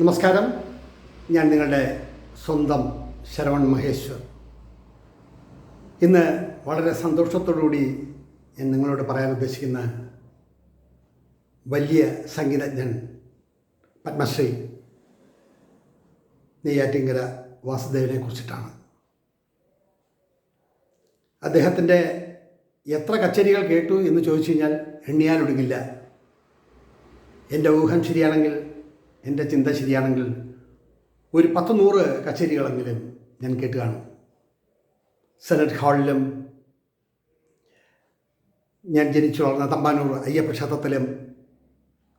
നമസ്കാരം. ഞാൻ നിങ്ങളുടെ സ്വന്തം ശരവൺ മഹേശ്വർ. ഇന്ന് വളരെ സന്തോഷത്തോടുകൂടി ഞാൻ നിങ്ങളോട് പറയാൻ ഉദ്ദേശിക്കുന്ന വലിയ സംഗീതജ്ഞൻ പത്മശ്രീ നെയ്യാറ്റിങ്കര വാസുദേവനെ കുറിച്ചിട്ടാണ്. അദ്ദേഹത്തിന്റെ എത്ര കച്ചേരികൾ കേട്ടു എന്ന് ചോദിച്ചു കഴിഞ്ഞാൽ എണ്ണിയാലൊടുങ്ങില്ല. എന്റെ ഊഹം ശരിയാണെങ്കിൽ എന്റെ ചിന്ത ശരിയാണെങ്കിൽ ഒരു പത്ത് നൂറ് കച്ചേരികളെങ്കിലും ഞാൻ കേട്ട് കാണും. സെനറ്റ് ഹാളിലും ഞാൻ ജനിച്ചു വളർന്ന തമ്പാനൂർ അയ്യപ്പ ക്ഷേത്രത്തിലും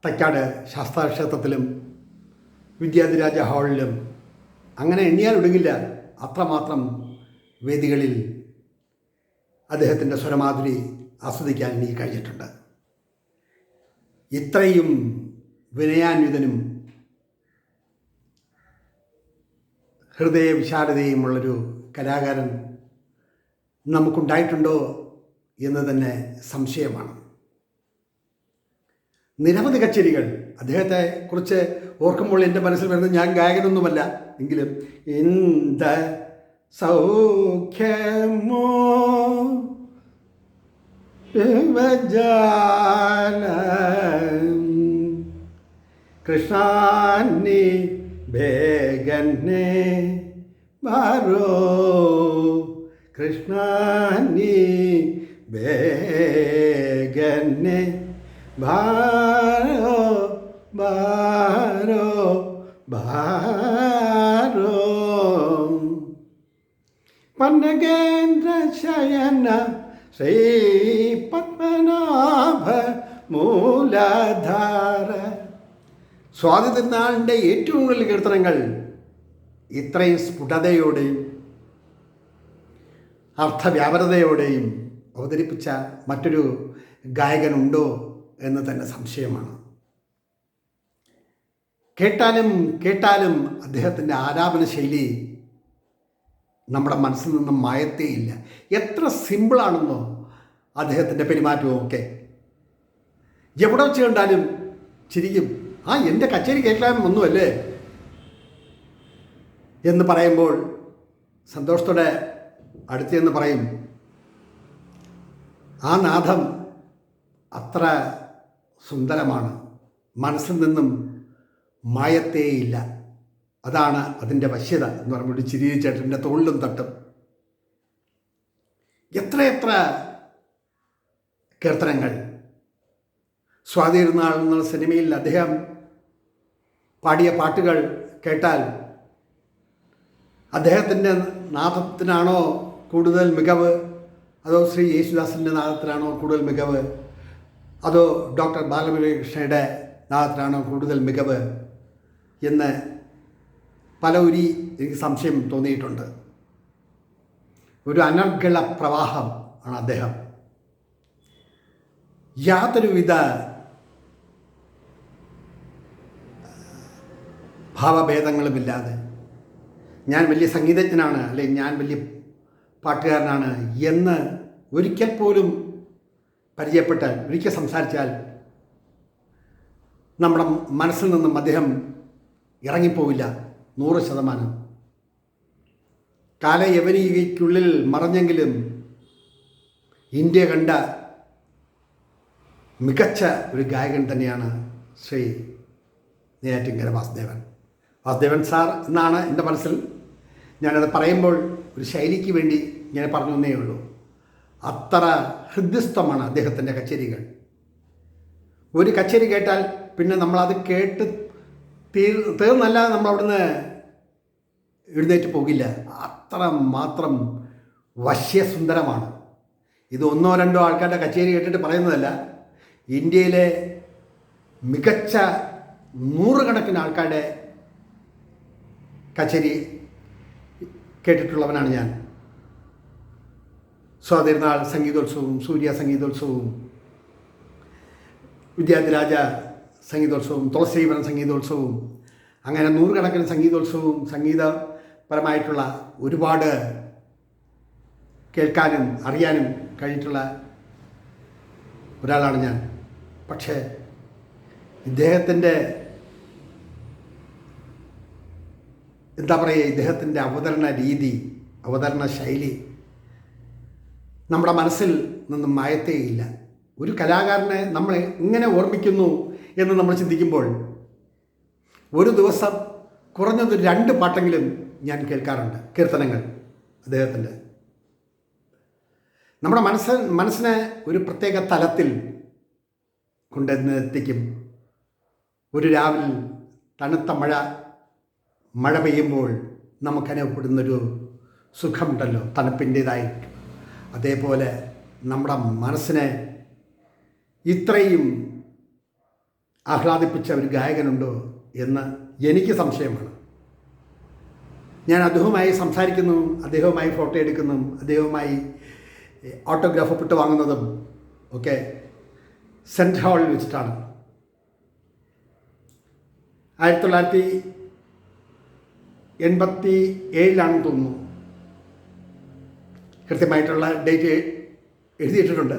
തൈക്കാട് ശാസ്താ ക്ഷേത്രത്തിലും വിദ്യാധിരാജ ഹാളിലും. അങ്ങനെ എണ്ണിയാൽ ഒടുങ്ങില്ല. അത്രമാത്രം വേദികളിൽ അദ്ദേഹത്തിന്റെ സ്വരമാധുരി ആസ്വദിക്കാൻ എനിക്ക് കഴിഞ്ഞിട്ടുണ്ട്. ഇത്രയും വിനയാന്വിതനും ഹൃദയ വിശാലതയുമുള്ളൊരു കലാകാരൻ നമുക്കുണ്ടായിട്ടുണ്ടോ എന്ന് തന്നെ സംശയമാണ്. നിരവധി കച്ചേരികൾ അദ്ദേഹത്തെ കുറിച്ച് ഓർക്കുമ്പോൾ എന്റെ മനസ്സിൽ വരുന്നത് ഞാൻ ഗായകനൊന്നുമല്ല. എങ്കിലും എന്ത സൗഖ്യമോ ശിവജാലം बेगन्ने बारो कृष्णनि बेगन् भारो बारो बारो पन्नगेन्द्र शयन श्रीपद्मनाभमूलाधार സ്വാതി തിരുനാളിന്റെ ഏറ്റവും കൂടുതൽ കീർത്തനങ്ങൾ ഇത്രയും സ്ഫുടതയോടെയും അർത്ഥവ്യാപരതയോടെയും അവതരിപ്പിച്ച മറ്റൊരു ഗായകനുണ്ടോ എന്ന് തന്നെ സംശയമാണ്. കേട്ടാലും കേട്ടാലും അദ്ദേഹത്തിന്റെ ആരാപന ശൈലി നമ്മുടെ മനസ്സിൽ നിന്നും മായത്തേയില്ല എത്ര സിമ്പിളാണെന്നോ അദ്ദേഹത്തിന്റെ പെരുമാറ്റവും ഒക്കെ. എവിടെ വെച്ച് കണ്ടാലും ചിരിക്കും ആ എന്റെ കച്ചേരി കേൾക്കാൻ ഒന്നുമല്ലേ? എന്ന് പറയുമ്പോൾ സന്തോഷത്തോടെ അടുത്തെന്ന് പറയും ആ നാദം അത്ര സുന്ദരമാണ്. മനസ്സിൽ നിന്നും മായത്തേയില്ല. അതാണ് അതിന്റെ വശ്യത. എന്ന് പറയുമ്പോൾ ചിരി ചേട്ടന്റെ തോളിലും തട്ടും. എത്രയെത്ര കീർത്തനങ്ങൾ സ്വാതിരുന്നാൾ എന്നുള്ള സിനിമയിൽ അദ്ദേഹം പാടിയ പാട്ടുകൾ കേട്ടാൽ അദ്ദേഹത്തിന്റെ നാദത്തിനാണോ കൂടുതൽ മികവ്? അതോ ശ്രീ യേശുദാസിന്റെ നാദത്തിനാണോ കൂടുതൽ മികവ്? അതോ ഡോക്ടർ ബാലമുരളികൃഷ്ണയുടെ നാദത്തിനാണോ കൂടുതൽ മികവ്? എന്ന് പല ഉരി എനിക്ക് സംശയം തോന്നിയിട്ടുണ്ട്. ഒരു അനർഗള പ്രവാഹം ആണ് അദ്ദേഹം. യാതൊരുവിധ ഭാവഭേദങ്ങളുമില്ലാതെ. ഞാൻ വലിയ സംഗീതജ്ഞനാണ് അല്ലെങ്കിൽ ഞാൻ വലിയ പാട്ടുകാരനാണ് എന്ന് ഒരിക്കൽ പോലും പരിചയപ്പെട്ടാൽ ഒരിക്കൽ സംസാരിച്ചാൽ നമ്മുടെ മനസ്സിൽ നിന്നും അദ്ദേഹം ഇറങ്ങിപ്പോവില്ല നൂറ് ശതമാനം. കാലയവനികയ്ക്കുള്ളിൽ മറഞ്ഞെങ്കിലും ഇന്ത്യ കണ്ട മികച്ച ഒരു ഗായകൻ തന്നെയാണ് ശ്രീ നെയ്യാറ്റിങ്കര വാസുദേവൻ. വാസുദേവൻ സാർ എന്നാണ് എന്റെ മനസ്സിൽ. ഞാനത് പറയുമ്പോൾ ഒരു ശൈലിക്ക് വേണ്ടി ഞാൻ പറഞ്ഞു തന്നേ ഉള്ളൂ. അത്ര ഹൃദ്യസ്ഥമാണ് അദ്ദേഹത്തിന്റെ കച്ചേരികൾ. ഒരു കച്ചേരി കേട്ടാൽ പിന്നെ നമ്മളത് കേട്ട് തീർ തീർന്നല്ലാതെ നമ്മൾ അവിടുന്ന് എഴുന്നേറ്റ് പോകില്ല. അത്ര മാത്രം വശ്യസുന്ദരമാണ്. ഇത് ഒന്നോ രണ്ടോ ആൾക്കാരുടെ കച്ചേരി കേട്ടിട്ട് പറയുന്നതല്ല. ഇന്ത്യയിലെ മികച്ച നൂറുകണക്കിന് ആൾക്കാരുടെ കച്ചേരി കേട്ടിട്ടുള്ളവനാണ് ഞാൻ. സ്വാതിർനാൾ സംഗീതോത്സവവും സൂര്യ സംഗീതോത്സവവും വിദ്യാധിരാജ സംഗീതോത്സവവും തുളസീവനം സംഗീതോത്സവവും അങ്ങനെ നൂറുകണക്കിന് സംഗീതോത്സവവും സംഗീതപരമായിട്ടുള്ള ഒരുപാട് കേൾക്കാനും അറിയാനും കഴിഞ്ഞിട്ടുള്ള ഒരാളാണ് ഞാൻ. പക്ഷേ ഇദ്ദേഹത്തിന്റെ എന്താ പറയുക ഇദ്ദേഹത്തിന്റെ അവതരണ രീതി അവതരണ ശൈലി നമ്മുടെ മനസ്സിൽ നിന്നും മായത്തേയില്ല. ഒരു കലാകാരനെ നമ്മൾ എങ്ങനെ ഓർമ്മിക്കുന്നു എന്ന് നമ്മൾ ചിന്തിക്കുമ്പോൾ ഒരു ദിവസം കുറഞ്ഞത് രണ്ട് പാട്ടെങ്കിലും ഞാൻ കേൾക്കാറുണ്ട്. കീർത്തനങ്ങൾ അദ്ദേഹത്തിന്റെ. നമ്മുടെ മനസ്സ് മനസ്സിനെ ഒരു പ്രത്യേക തലത്തിൽ കൊണ്ടുവന്ന് എത്തിക്കും ഒരു രാവിലെ തണുത്ത മഴ മഴ പെയ്യുമ്പോൾ നമുക്കനുഭവപ്പെടുന്നൊരു സുഖമുണ്ടല്ലോ തണുപ്പിന്റേതായി. അതേപോലെ നമ്മുടെ മനസ്സിനെ ഇത്രയും ആഹ്ലാദിപ്പിച്ച ഒരു ഗായകനുണ്ടോ എന്ന് എനിക്ക് സംശയമാണ്. ഞാൻ അദ്ദേഹവുമായി സംസാരിക്കുന്നു അദ്ദേഹവുമായി ഫോട്ടോ എടുക്കുന്നു അദ്ദേഹവുമായി ഓട്ടോഗ്രാഫ് ഒപ്പിട്ട് വാങ്ങുന്നതും ഒക്കെ സെൻട്രൽ ഹാളിൽ വെച്ചിട്ടാണ്. ആയിരത്തി തൊള്ളായിരത്തി എൺപത്തി ഏഴിലാണെന്ന് തോന്നുന്നു. കൃത്യമായിട്ടുള്ള ഡേറ്റ് എഴുതിയിട്ടിട്ടുണ്ട്.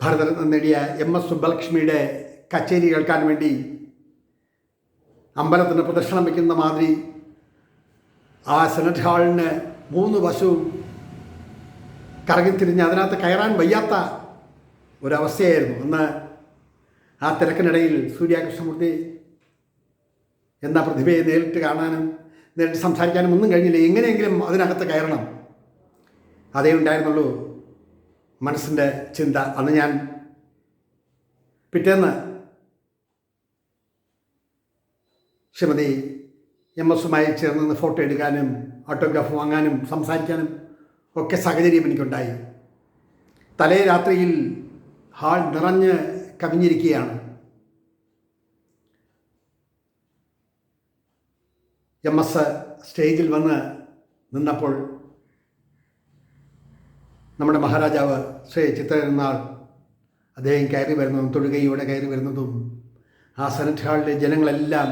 ഭാരതരത്നം നേടിയ എം എസ് സുബ്ബലക്ഷ്മിയുടെ കച്ചേരി കേൾക്കാൻ വേണ്ടി അമ്പലത്തിന് പ്രദക്ഷിണം വയ്ക്കുന്ന മാതിരി ആ സെനറ്റ് ഹാളിന് മൂന്ന് വശവും കറങ്ങിത്തിരിഞ്ഞ് അതിനകത്ത് കയറാൻ വയ്യാത്ത ഒരവസ്ഥയായിരുന്നു അന്ന് ആ തിരക്കിനിടയിൽ സൂര്യാകൃഷ്ണമൂർത്തി എന്ന പ്രതിഭയെ നേരിട്ട് കാണാനും നേരിട്ട് സംസാരിക്കാനും ഒന്നും കഴിഞ്ഞില്ല? എങ്ങനെയെങ്കിലും അതിനകത്ത് കയറണം. അതേ ഉണ്ടായിരുന്നുള്ളൂ മനസ്സിന്റെ ചിന്ത. അന്ന് ഞാൻ പിറ്റേന്ന് ശ്രീമതി എം എസുമായി ചേർന്ന് ഫോട്ടോ എടുക്കാനും ഓട്ടോഗ്രാഫ് വാങ്ങാനും സംസാരിക്കാനും ഒക്കെ സാഹചര്യം എനിക്കുണ്ടായി. തലേ രാത്രിയിൽ ഹാൾ നിറഞ്ഞ് കവിഞ്ഞിരിക്കുകയാണ്. എം എസ് സ്റ്റേജിൽ വന്ന് നിന്നപ്പോൾ നമ്മുടെ മഹാരാജാവ് ശ്രീ ചിത്രനാൾ അദ്ദേഹം കയറി വരുന്നതും തൊഴുകയോടെ കയറി വരുന്നതും ആ സെനറ്റ് ഹാളിലെ ജനങ്ങളെല്ലാം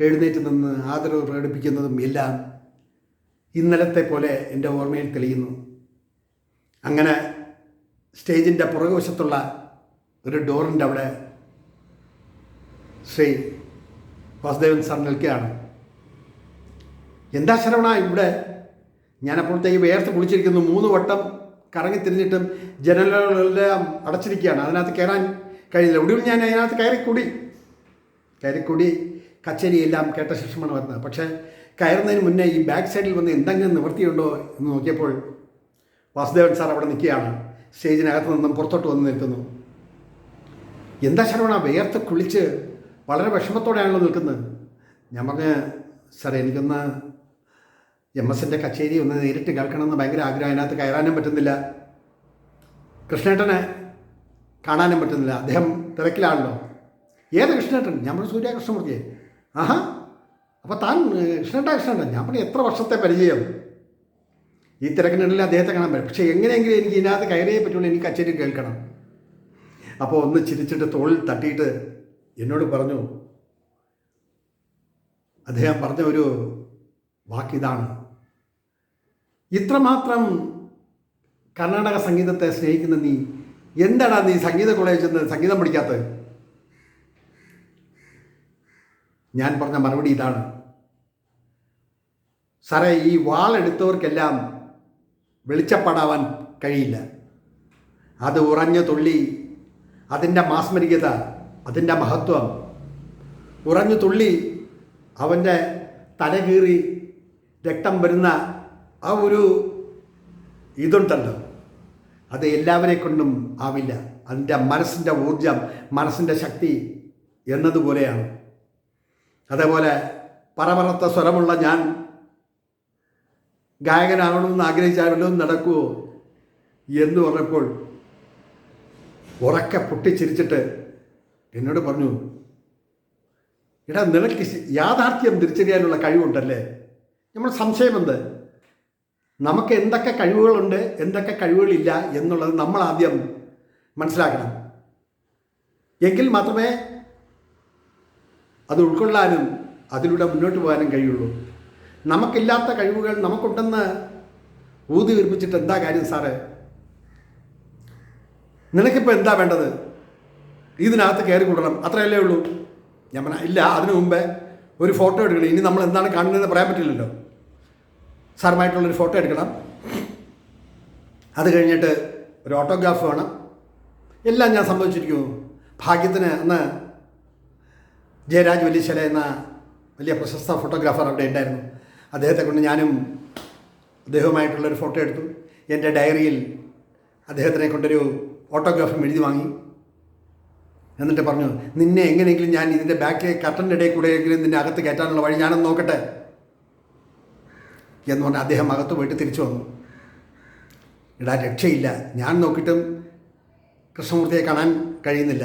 എഴുന്നേറ്റ് നിന്ന് ആദരവ് പ്രകടിപ്പിക്കുന്നതും എല്ലാം ഇന്നലത്തെ പോലെ എന്റെ ഓർമ്മയിൽ തെളിയുന്നു. അങ്ങനെ സ്റ്റേജിന്റെ പുറകുവശത്തുള്ള ഒരു ഡോറിന്റെ അവിടെ ശ്രീ വാസുദേവൻ സാർ നിൽക്കുകയാണ്. എന്താ ശരവണ ഇവിടെ? ഞാനപ്പോഴത്തേക്ക് വേർത്ത് കുളിച്ചിരിക്കുന്നു മൂന്ന് വട്ടം കറങ്ങി തിരിഞ്ഞിട്ടും ജനലുകളെല്ലാം അടച്ചിരിക്കുകയാണ്. അതിനകത്ത് കയറാൻ കഴിയില്ല. ഒടുവിൽ ഞാൻ അതിനകത്ത് കയറിക്കൂടി. കയറിക്കൂടി കച്ചേരിയെല്ലാം കേട്ട ശേഷമാണ് വരുന്നത്. പക്ഷേ കയറുന്നതിന് മുന്നേ ഈ ബാക്ക് സൈഡിൽ വന്ന് എന്തെങ്കിലും നിവൃത്തിയുണ്ടോ എന്ന് നോക്കിയപ്പോൾ വാസുദേവൻ സാർ അവിടെ നിൽക്കുകയാണ്. സ്റ്റേജിനകത്ത് നിന്നും പുറത്തോട്ട് വന്ന് നിൽക്കുന്നു. എന്താ ശരവണ വേർത്ത് കുളിച്ച് വളരെ വിഷമത്തോടെയാണല്ലോ നിൽക്കുന്നത്? ഞാൻ പറഞ്ഞ് സാറേ എനിക്കൊന്ന് എം എസിന്റെ കച്ചേരി ഒന്ന് നേരിട്ട് കേൾക്കണമെന്ന് ഭയങ്കര ആഗ്രഹം. അതിനകത്ത് കയറാനും പറ്റുന്നില്ല. കൃഷ്ണേട്ടനെ കാണാനും പറ്റുന്നില്ല. അദ്ദേഹം തിരക്കിലാണല്ലോ. ഏത് കൃഷ്ണേട്ടൻ? പറഞ്ഞു സൂര്യാകൃഷ്ണമൂർത്തിയെ. ആഹാ. അപ്പോൾ താൻ കൃഷ്ണേട്ട കൃഷ്ണേട്ടൻ ഞാൻ പറഞ്ഞു എത്ര വർഷത്തെ പരിചയം? ഈ തിരക്കിനിടയിൽ അദ്ദേഹത്തെ കാണാൻ പറ്റും. പക്ഷേ എങ്ങനെയെങ്കിലും എനിക്ക് ഇതിനകത്ത് കയറിയേ പറ്റുള്ളൂ. എനിക്ക് കച്ചേരി കേൾക്കണം. അപ്പോൾ ഒന്ന് ചിരിച്ചിട്ട് തോളിൽ തട്ടിയിട്ട് എന്നോട് പറഞ്ഞു അദ്ദേഹം പറഞ്ഞ ഒരു വാക്കിതാണ് ഇത്രമാത്രം കർണാടക സംഗീതത്തെ സ്നേഹിക്കുന്ന നീ എന്താടാ നീ സംഗീത കോളേജിൽ നിന്ന് സംഗീതം പഠിക്കാത്തത്? ഞാൻ പറഞ്ഞ മറുപടി ഇതാണ്. സാറേ ഈ വാളെടുത്തവർക്കെല്ലാം വെളിച്ചപ്പാടാവാൻ കഴിയില്ല. അത് ഉറഞ്ഞു തുള്ളി അതിന്റെ മാസ്മരികത അതിന്റെ മഹത്വം. ഉറഞ്ഞു തുള്ളി അവന്റെ തലകീറി രക്തം വരുന്ന ആ ഒരു ഇതുണ്ടല്ലോ. അത് എല്ലാവരെ കൊണ്ടും ആവില്ല. അതിന്റെ മനസ്സിന്റെ ഊർജം മനസ്സിന്റെ ശക്തി എന്നതുപോലെയാണ്. അതേപോലെ പറമറത്ത സ്വരമുള്ള ഞാൻ ഗായകനാകണമെന്ന് ആഗ്രഹിച്ചാലോ നടക്കുമോ എന്ന് പറഞ്ഞപ്പോൾ ഉറക്കെ പൊട്ടിച്ചിരിച്ചിട്ട് എന്നോട് പറഞ്ഞു എടാ നിനക്ക് യാഥാർത്ഥ്യം തിരിച്ചറിയാനുള്ള കഴിവുണ്ടല്ലേ? നമ്മൾ സംശയമെന്ത്? നമുക്ക് എന്തൊക്കെ കഴിവുകളുണ്ട് എന്തൊക്കെ കഴിവുകളില്ല എന്നുള്ളത് നമ്മൾ ആദ്യം മനസ്സിലാക്കണം. എങ്കിൽ മാത്രമേ അത് ഉൾക്കൊള്ളാനും അതിലൂടെ മുന്നോട്ട് പോകാനും കഴിയുള്ളൂ. നമുക്കില്ലാത്ത കഴിവുകൾ നമുക്കുണ്ടെന്ന് ഊതി വീർപ്പിച്ചിട്ട് എന്താ കാര്യം സാറേ? നിനക്കിപ്പോൾ എന്താ വേണ്ടത്? ഇതിനകത്ത് കയറി കൂടണം. അത്രയല്ലേ ഉള്ളൂ. ഞാൻ ഇല്ല അതിനു മുമ്പേ ഒരു ഫോട്ടോ എടുക്കണം. ഇനി നമ്മൾ എന്താണ് കാണുന്നതെന്ന് പറയാൻ പറ്റില്ലല്ലോ. സാറുമായിട്ടുള്ളൊരു ഫോട്ടോ എടുക്കണം. അത് കഴിഞ്ഞിട്ട് ഒരു ഓട്ടോഗ്രാഫ് വേണം. എല്ലാം ഞാൻ സംഭവിച്ചിരിക്കുന്നു. ഭാഗ്യത്തിന് അന്ന് ജയരാജ് വലിയശല എന്ന വലിയ പ്രശസ്ത ഫോട്ടോഗ്രാഫർ അവിടെ ഉണ്ടായിരുന്നു. അദ്ദേഹത്തെ കൊണ്ട് ഞാനും അദ്ദേഹവുമായിട്ടുള്ളൊരു ഫോട്ടോ എടുത്തു. എന്റെ ഡയറിയിൽ അദ്ദേഹത്തിനെ കൊണ്ടൊരു ഓട്ടോഗ്രാഫും എഴുതി വാങ്ങി. എന്നിട്ട് പറഞ്ഞു നിന്നെ എങ്ങനെയെങ്കിലും ഞാൻ ഇതിന്റെ ബാക്കിലെ കട്ടന്റെ ഇടയിൽ കൂടെയെങ്കിലും നിന്നെ അകത്ത് കയറ്റാനുള്ള വഴി ഞാനൊന്ന് നോക്കട്ടെ. എന്ന് പറഞ്ഞ് അദ്ദേഹം അകത്ത് പോയിട്ട് തിരിച്ചു വന്നു. ഇടാ രക്ഷയില്ല. ഞാൻ നോക്കിയിട്ടും കൃഷ്ണമൂർത്തിയെ കാണാൻ കഴിയുന്നില്ല.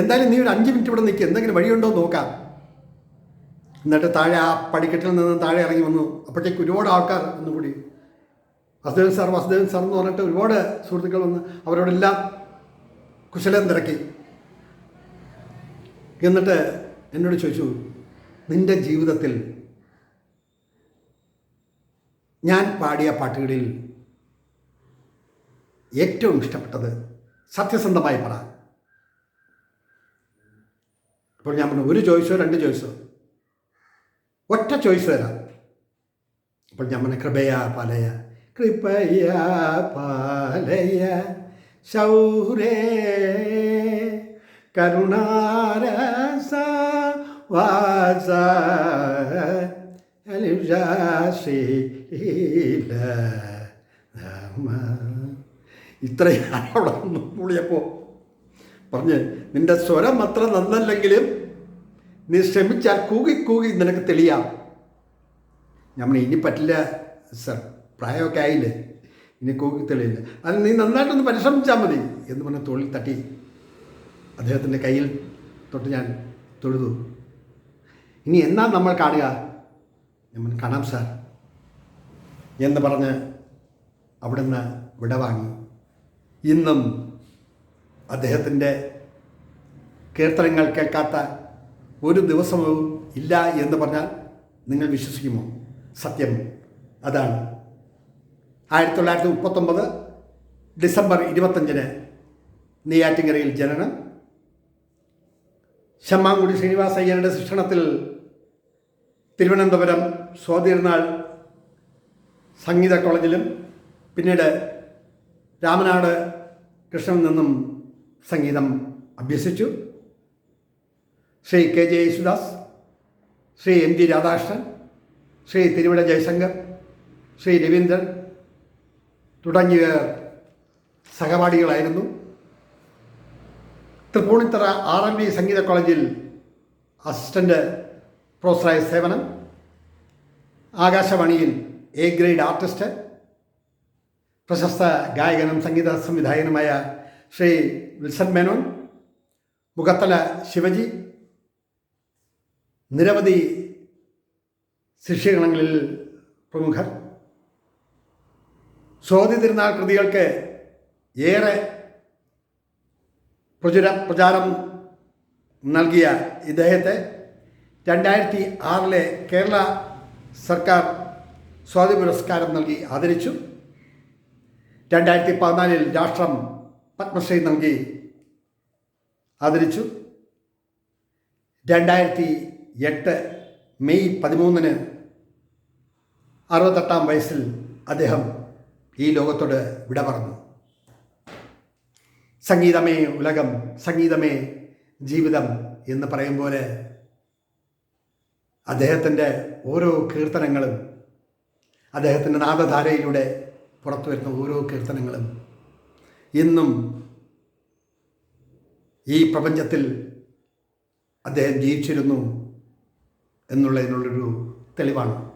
എന്തായാലും നീ ഒരു അഞ്ച് മിനിറ്റ് ഇവിടെ നിൽക്കുക എന്തെങ്കിലും വഴിയുണ്ടോ നോക്കാം. എന്നിട്ട് താഴെ ആ പടിക്കെട്ടിൽ നിന്ന് താഴെ ഇറങ്ങി വന്നു. അപ്പോഴത്തേക്ക് ഒരുപാട് ആൾക്കാർ ഒന്നുകൂടി വസുദേവൻ സാർ വസുദേവൻ സാർ എന്ന് പറഞ്ഞിട്ട് ഒരുപാട് സുഹൃത്തുക്കൾ വന്ന് അവരോടെല്ലാം കുശലം തിരക്കി. എന്നിട്ട് എന്നോട് ചോദിച്ചു നിന്റെ ജീവിതത്തിൽ ഞാൻ പാടിയ പാട്ടുകളിൽ ഏറ്റവും ഇഷ്ടപ്പെട്ടത് സത്യസന്ധമായി പറ. അപ്പോൾ ഞാൻ പറഞ്ഞു ഒരു ചോയ്സോ രണ്ട് ചോയ്സോ? ഒറ്റ ചോയ്സ് തരാം. അപ്പോൾ ഞാൻ പറഞ്ഞു കൃപയാ പാലയ കൃപയ പാലയ ശൗരേ കരുണാരസ വാസ അനുജാശീല ഇത്രയും അവിടെ നിന്ന് മൂളിയപ്പോൾ പറഞ്ഞ് നിന്റെ സ്വരം അത്ര നന്നല്ലെങ്കിലും നീ ശ്രമിച്ചാൽ കൂകി കൂകി നിനക്ക് തെളിയാം. നമ്മൾ ഇനി പറ്റില്ല സർ. പ്രായമൊക്കെ ആയില്ലേ? ഇനി കൂകി തെളിയില്ല. അത് നീ നന്നായിട്ടൊന്ന് പരിശ്രമിച്ചാൽ മതി എന്ന് പറഞ്ഞ് തൊഴിൽ തട്ടി. അദ്ദേഹത്തിന്റെ കയ്യിൽ തൊട്ട് ഞാൻ തൊഴുതു. ഇനി എന്നാ നമ്മൾ കാണുക? പറഞ്ഞു, കാണാം സാർ. എന്ന് പറഞ്ഞ് അവിടുന്ന് വിടവാങ്ങി. ഇന്നും അദ്ദേഹത്തിന്റെ കീർത്തനങ്ങൾ കേൾക്കാത്ത ഒരു ദിവസവും ഇല്ല എന്ന് പറഞ്ഞാൽ നിങ്ങൾ വിശ്വസിക്കുമോ? സത്യം. അതാണ്. ആയിരത്തി തൊള്ളായിരത്തി മുപ്പത്തൊമ്പത് ഡിസംബർ ഇരുപത്തഞ്ചിന് നെയ്യാറ്റിങ്കരയിൽ ജനനം. ശമ്മാങ്കുടി ശ്രീനിവാസ അയ്യരുടെ ശിക്ഷണത്തിൽ തിരുവനന്തപുരം സ്വാതിരുന്നാൾ സംഗീത കോളേജിലും പിന്നീട് രാമനാട് കൃഷ്ണൻ നിന്നും സംഗീതം അഭ്യസിച്ചു. Shri K J Yesudas Shri M G Radhakrishnan Shri Thiruvida Jayashankar Shri Raveendran തുടങ്ങിയ സഹപാഠികളായിരുന്നു. തൃപ്പൂണിത്തറ ആർ എം ബി സംഗീത കോളേജിൽ അസിസ്റ്റന്റ് പ്രൊഫസറായ സേവനം ആകാശവാണിയിൽ എ ഗ്രേഡ് ആർട്ടിസ്റ്റ് പ്രശസ്ത ഗായകനും സംഗീത സംവിധായകനുമായ ശ്രീ വിൽസൺ മേനോൻ മുഖത്തല ശിവജി നിരവധി ശിഷ്യഗണങ്ങളിൽ പ്രമുഖർ. സ്വാതി തിരുനാൾ കൃതികൾക്ക് ഏറെ പ്രചുര പ്രചാരം നൽകിയ ഇദ്ദേഹത്തെ രണ്ടായിരത്തി ആറിലെ കേരള സർക്കാർ സ്വാതി പുരസ്കാരം നൽകി ആദരിച്ചു. രണ്ടായിരത്തി പതിനാലിൽ രാഷ്ട്രം പത്മശ്രീ നൽകി ആദരിച്ചു. രണ്ടായിരത്തി എട്ട് മെയ് പതിമൂന്നിന് അറുപത്തെട്ടാം വയസ്സിൽ അദ്ദേഹം ഈ ലോകത്തോട് വിട പറഞ്ഞു സംഗീതമേ ഉലകം സംഗീതമേ ജീവിതം എന്ന് പറയും പോലെ അദ്ദേഹത്തിന്റെ ഓരോ കീർത്തനങ്ങളും അദ്ദേഹത്തിന്റെ നാദധാരയിലൂടെ പുറത്തു വരുന്ന ഓരോ കീർത്തനങ്ങളും ഇന്നും ഈ പ്രപഞ്ചത്തിൽ അദ്ദേഹം ജീവിച്ചിരുന്നു എന്നുള്ളതിനുള്ളൊരു തെളിവാണ്.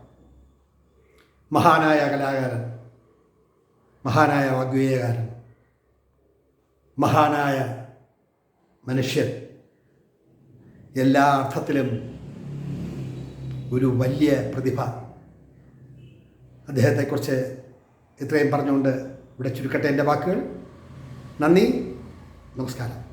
മഹാനായ കലാകാരൻ മഹാനായ വാഗ്വേയകാരൻ മഹാനായ മനുഷ്യൻ എല്ലാ അർത്ഥത്തിലും ഒരു വലിയ പ്രതിഭ. അദ്ദേഹത്തെക്കുറിച്ച് ഇത്രയും പറഞ്ഞുകൊണ്ട് ഇവിടെ ചുരുക്കട്ടെ എന്റെ വാക്കുകൾ. നന്ദി. നമസ്കാരം.